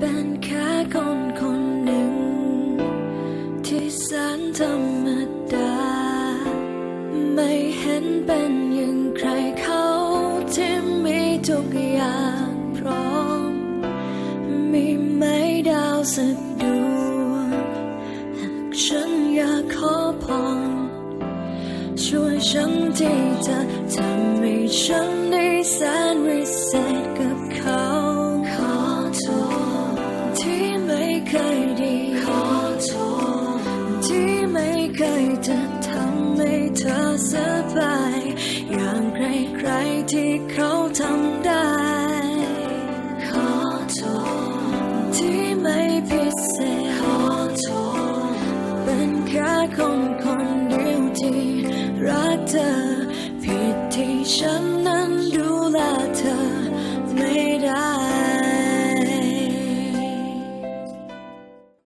เป็นแค่คนคนหนึ่ง ที่แสนธรรมดา ไม่เห็นเป็นอย่างใครเขาที่มีทุกอย่างพร้อม มีไหมดาวสักดวงหากฉันอยากขอพรช่วยฉันที่จะทำให้ฉันได้แสนวิเศษกับ จะทำให้เธอสบาย อย่างใครๆที่เขาทำได้ ขอโทษที่ไม่พิเศษขอโทษเป็นแค่คนคนเดียวที่รักเธอ ผิดที่ฉันนั้นดู